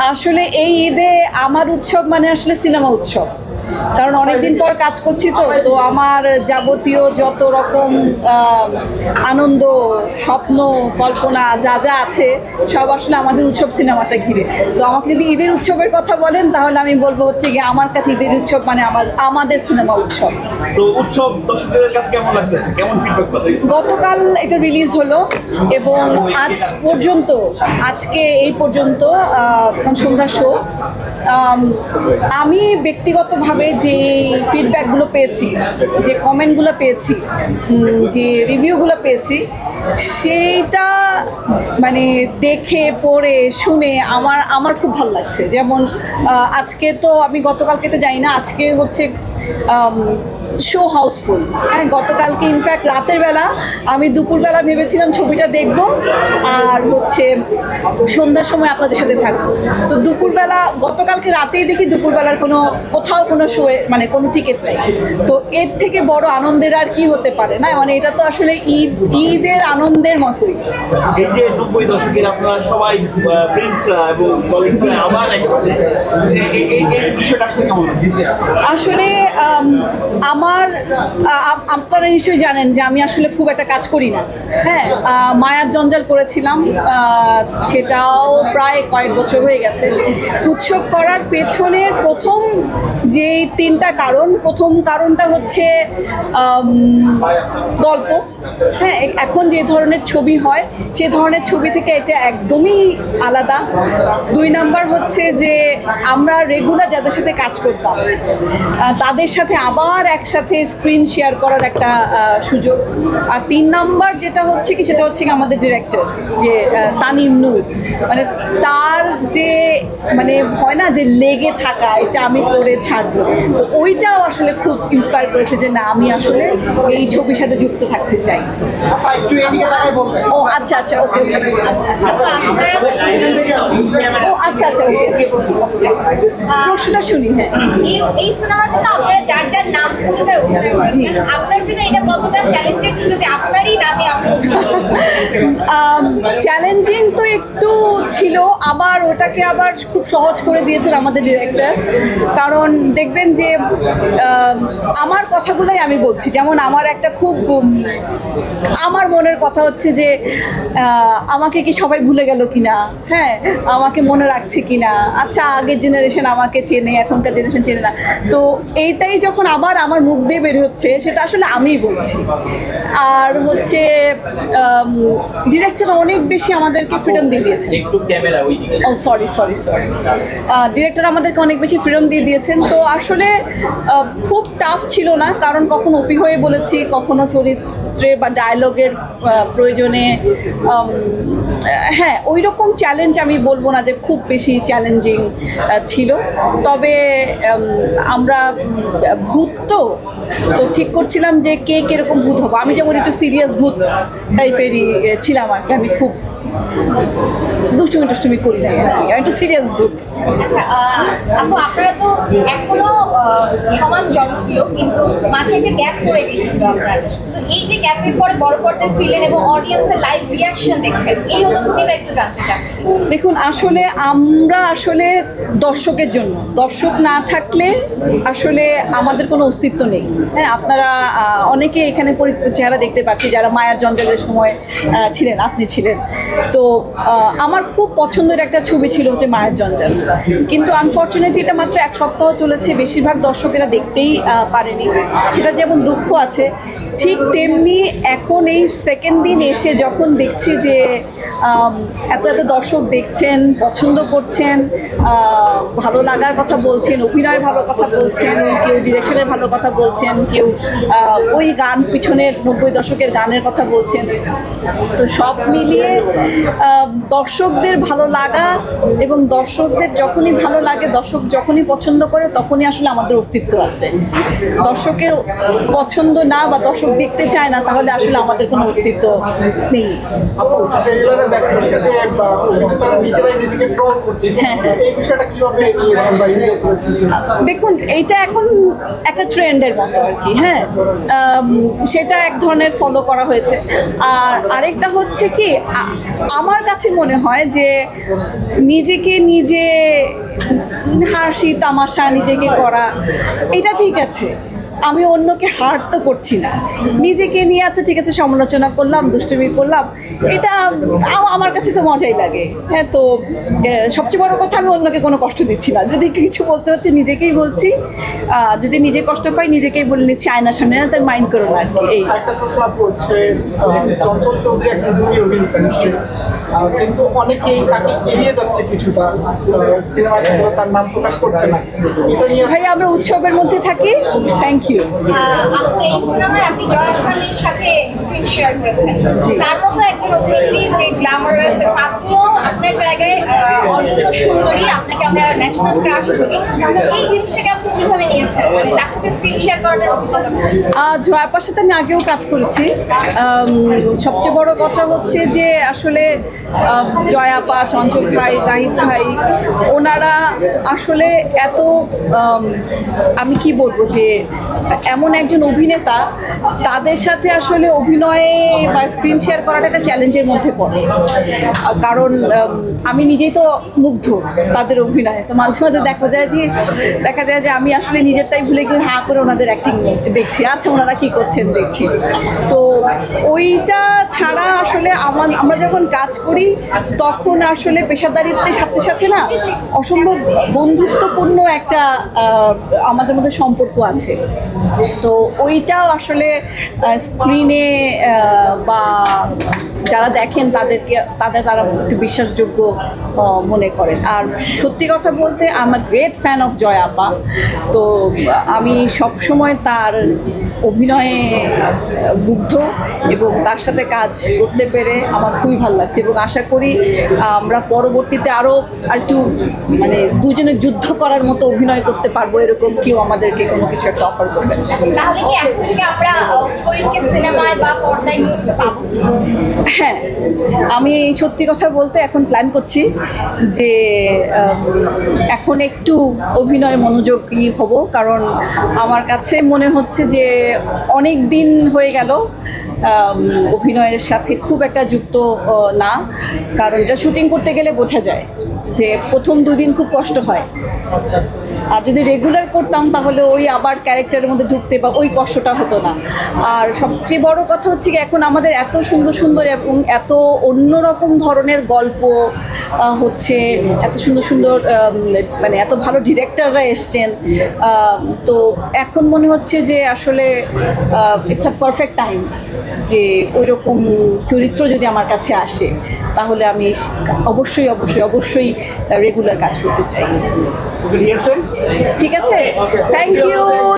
আসলে এই ঈদে আমার উৎসব মানে আসলে সিনেমা উৎসব। কারণ অনেকদিন পর কাজ করছি তো তো আমার যাবতীয় যত রকম আনন্দ স্বপ্ন কল্পনা যা যা আছে সব আসলে আমাদের উৎসব সিনেমাটা ঘিরে। তো আমাকে যদি ঈদের উৎসবের কথা বলেন তাহলে আমি বলব হচ্ছে কি আমার কাছে ঈদের উৎসব মানে আমার আমাদের সিনেমা উৎসব। তো উৎসব দর্শকদের কাছে কেমন লাগতেছে? কেমন ফিডব্যাক পাচ্ছেন গতকাল এটা রিলিজ হলো এবং আজ পর্যন্ত আজকে এই পর্যন্ত এখন সন্ধ্যার শো আমি ব্যক্তিগতভাবে যে ফিডব্যাকগুলো পেয়েছি, যে কমেন্টগুলো পেয়েছি যে রিভিউগুলো পেয়েছি, সেইটা মানে দেখে, পড়ে, শুনে আমার আমার খুব ভালো লাগছে। যেমন আজকে তো আমি গতকালকে তো যাই না, আজকে হচ্ছে শো হাউসফুল হ্যাঁ গতকালকে ইনফ্যাক্ট রাতের বেলা আমি দুপুরবেলা ভেবেছিলাম ছবিটা দেখব আর হচ্ছে সন্ধ্যার সময় আপনাদের সাথে থাকব। তো দুপুরবেলা গতকালকে রাতেই দেখি দুপুরবেলার কোনো কোথাও কোনো শোয়ে মানে কোনো টিকিট নেই। তো এর থেকে বড় আনন্দের আর কি হতে পারে না? মানে এটা তো আসলে ঈদ ঈদের আনন্দের মতোই। এই যে নব্বই দশকের আপনারা সবাই ফ্রেন্ডসরা এবং কলিগসরা আবার একসাথে আসলে আমার আপনারা নিশ্চয়ই জানেন যে আমি আসলে খুব একটা কাজ করি না। হ্যাঁ মায়ার জঞ্জাল করেছিলাম সেটাও প্রায় কয়েক বছর হয়ে গেছে। উৎসব করার পেছনের প্রথম যে তিনটা কারণ, প্রথম কারণটা হচ্ছে গল্প। হ্যাঁ এখন যে ধরনের ছবি হয়, সে ধরনের ছবি থেকে এটা একদমই আলাদা। দুই নাম্বার হচ্ছে যে আমরা রেগুলার যাদের সাথে কাজ করতাম তাদের সাথে আবার একসাথে স্ক্রিন শেয়ার করার একটা সুযোগ। আর তিন নাম্বার যেটা হচ্ছে কি, সেটা হচ্ছে কি আমাদের ডিরেক্টর যে তানিম নূর। মানে তার যে মানে হয় না যে লেগে থাকা, এটা আমি করে ছাড়বো। তো ওইটাও আসলে খুব ইন্সপায়ার করেছে যে, না, আমি আসলে এই ছবির সাথে যুক্ত থাকতে চাই। ও আচ্ছা আচ্ছা ওকে ও আচ্ছা আচ্ছা ওকে প্রশ্নটা শুনি হ্যাঁ। এই সিনেমাতে আপনারা যার যার নাম চ্যালেঞ্জিং তো একটু ছিল, আবার ওটাকে আবার খুব সহজ করে দিয়েছেন আমাদের ডিরেক্টর কারণ দেখবেন যে আমার কথাগুলোই আমি বলছি। যেমন আমার একটা খুব আমার মনের কথা হচ্ছে যে আমাকে কি সবাই ভুলে গেল কিনা? হ্যাঁ আমাকে মনে রাখছে কিনা? আচ্ছা আগের জেনারেশন আমাকে চেনে, এখনকার জেনারেশন চেনে না। তো এইটাই যখন আবার আমার মুখ দিয়ে বের হচ্ছে সেটা আসলে আমিই বলছি। আর হচ্ছে ডিরেক্টর অনেক বেশি আমাদেরকে ফ্রিডম দিয়ে দিয়েছেন। একটু ক্যামেরা ওই ও সরি সরি সরি ডিরেক্টর আমাদেরকে অনেক বেশি ফ্রিডম দিয়ে দিয়েছেন। তো আসলে খুব টাফ ছিল না কারণ কখনো অপি হয়ে বলেছি কখনো চরিত্রে বা ডায়লগের প্রয়োজনে হ্যাঁ ওই রকম চ্যালেঞ্জ আমি বলব না যে খুব বেশি চ্যালেঞ্জিং ছিল। তবে আমরা ভূত তো তো ঠিক করছিলাম যে কে কীরকম ভূত হব। আমি যেমন একটু সিরিয়াস ভূত টাইপেরই ছিলাম আর কি। আমি খুব দুষ্টুমি টুষ্টুমি করি না আর একটু সিরিয়াস ভূত। আচ্ছা আপনারা তো এখনও সমান জনপ্রিয়, কিন্তু মাঝে একটা গ্যাপ পড়ে গেছিল আপনার। তো এই যে গ্যাপের পরে বড় পর্দায় ফিরলেন এবং অডিয়েন্সের লাইভ রিয়াকশন দেখছেন। এই অনুভূতিটা একটু জানতে চাচ্ছি। দেখুন, আসলে আমরা আসলে দর্শকের জন্য, দর্শক না থাকলে আসলে আমাদের কোনো অস্তিত্ব নেই। হ্যাঁ আপনারা অনেকে এখানে পরিচিত চেহারা দেখতে পাচ্ছি, যারা মায়ার জঞ্জালের সময় ছিলেন, আপনি ছিলেন। তো আমার খুব পছন্দের একটা ছবি ছিল হচ্ছে মায়ের জঞ্জাল। কিন্তু আনফর্চুনেটলি এটা মাত্র এক সপ্তাহ চলেছে, বেশিরভাগ দর্শকেরা দেখতেই পারেনি। সেটা যেমন দুঃখ আছে, ঠিক তেমনি এখন এই সেকেন্ড দিন এসে যখন দেখছি যে এত এত দর্শক দেখছেন, পছন্দ করছেন ভালো লাগার কথা বলছেন, অভিনয়ের ভালো কথা বলছেন, কেউ ডিরেকশনের ভালো কথা বলছেন, কেউ ওই গান পিছনের নব্বই দশকের গানের কথা বলছেন। তো সব মিলিয়ে দর্শকদের ভালো লাগা এবং দর্শকদের যখনই ভালো লাগে, দর্শক যখনই পছন্দ করে, তখনই আসলে আমাদের অস্তিত্ব আছে। দর্শকের পছন্দ না বা দর্শক দেখতে চায় না তাহলে আসলে আমাদের কোনো অস্তিত্ব নেই। হ্যাঁ। দেখুন এইটা এখন একটা ট্রেন্ডের মতো আর কি হ্যাঁ? সেটা এক ধরনের ফলো করা হয়েছে। আর আরেকটা হচ্ছে কি আমার কাছে মনে হয় যে নিজেকে নিজে হাসি তামাশা নিজেকে করা এটা ঠিক আছে। আমি অন্যকে হার্ট তো করছি না। নিজেকে নিয়ে আছে ঠিক আছে সমালোচনা করলাম দুষ্টুমি করলাম। এটা আমার কাছে তো মজাই লাগে। হ্যাঁ তো সবচেয়ে বড় কথা আমি অন্যকে কোনো কষ্ট দিচ্ছি না। যদি কিছু বলতে হচ্ছে নিজেকেই বলছি। যদি নিজে কষ্ট পাই নিজেকেই বলে নিচ্ছি আয়নার সামনে না তাই মাইন্ড করো না এই। কিন্তু অনেকেই তাকে এড়িয়ে যাচ্ছে কিছুটা। সিনেমা তার নাম প্রকাশ করছে না। ভাই আমরা উৎসবের মধ্যে থাকি। থ্যাংক ইউ আপু এই সিনেমায় আপনি জয় সাথে স্ক্রিন শেয়ার করেছেন। তার মতো একজন অভিনেত্রী যে গ্ল্যামারাস আপনিও আপনার জায়গায় অনন্য সুন্দরী আপনাকে আমরা ন্যাশনাল ক্রাশ করি এই জিনিসটাকে আপনি কীভাবে নিয়েছেন? মানে তার সাথে স্ক্রিন শেয়ার করার অভিজ্ঞতা কেমন? জয়াপার সাথে আমি আগেও কাজ করেছি। সবচেয়ে বড় কথা হচ্ছে যে আসলে জয়াপা চঞ্চল ভাই জাহিদ ভাই ওনারা আসলে এত আমি কি বলব যে এমন একজন অভিনেতা, তাদের সাথে আসলে অভিনয়ে বা স্ক্রিন শেয়ার করাটা একটা চ্যালেঞ্জের মধ্যে পড়ে। কারণ আমি নিজেই তো মুগ্ধ তাদের অভিনয়ে। তো মাঝে মাঝে দেখা যায় যে, দেখা যায় যে আমি আসলে নিজেরটাই ভুলে গিয়ে হা করে ওনাদের অ্যাক্টিং দেখছি। আচ্ছা ওনারা কি করছেন দেখছি। তো ওইটা ছাড়া আসলে আমার, আমরা যখন কাজ করি, তখন আসলে পেশাদারিত্বের সাথে সাথে না অসম্ভব বন্ধুত্বপূর্ণ একটা আমাদের মধ্যে সম্পর্ক আছে। তো ওইটাও আসলে স্ক্রিনে বা যারা দেখেন তাদেরকে, তাদের তারা একটু বিশ্বাসযোগ্য মনে করেন। আর সত্যি কথা বলতে আমার গ্রেট ফ্যান অফ জয় আপা। তো আমি সবসময় তার অভিনয়ে মুগ্ধ এবং তার সাথে কাজ করতে পেরে আমার খুবই ভালো লাগছে এবং আশা করি আমরা পরবর্তীতে আরও একটু মানে দুজনে যুদ্ধ করার মতো অভিনয় করতে পারব এরকম কেউ আমাদেরকে কোনো কিছু একটা অফার করবেন তাহলে কি এখন থেকে আমরা সিনেমায় বা পর্দায় হ্যাঁ আমি সত্যি কথা বলতে এখন প্ল্যান করছি যে এখন একটু অভিনয় মনোযোগী হব। কারণ আমার কাছে মনে হচ্ছে যে, অনেক দিন হয়ে গেল অভিনয়ের সাথে খুব একটা যুক্ত না। কারণ এটা শুটিং করতে গেলে বোঝা যায় যে, প্রথম দুদিন খুব কষ্ট হয়। আর যদি রেগুলার করতাম, তাহলে ওই আবার ক্যারেক্টারের মধ্যে ঢুকতে বা ওই কষ্টটা হতো না। আর সবচেয়ে বড় কথা হচ্ছে কি, এখন আমাদের এত সুন্দর সুন্দর এবং এত অন্যরকম ধরনের গল্প হচ্ছে, এত সুন্দর সুন্দর মানে এত ভালো ডিরেক্টররা এসছেন তো এখন মনে হচ্ছে যে আসলে ইটস আ পারফেক্ট টাইম যে ওই রকম চরিত্র যদি আমার কাছে আসে। তাহলে আমি অবশ্যই অবশ্যই অবশ্যই রেগুলার কাজ করতে চাই। ঠিক আছে? Thank you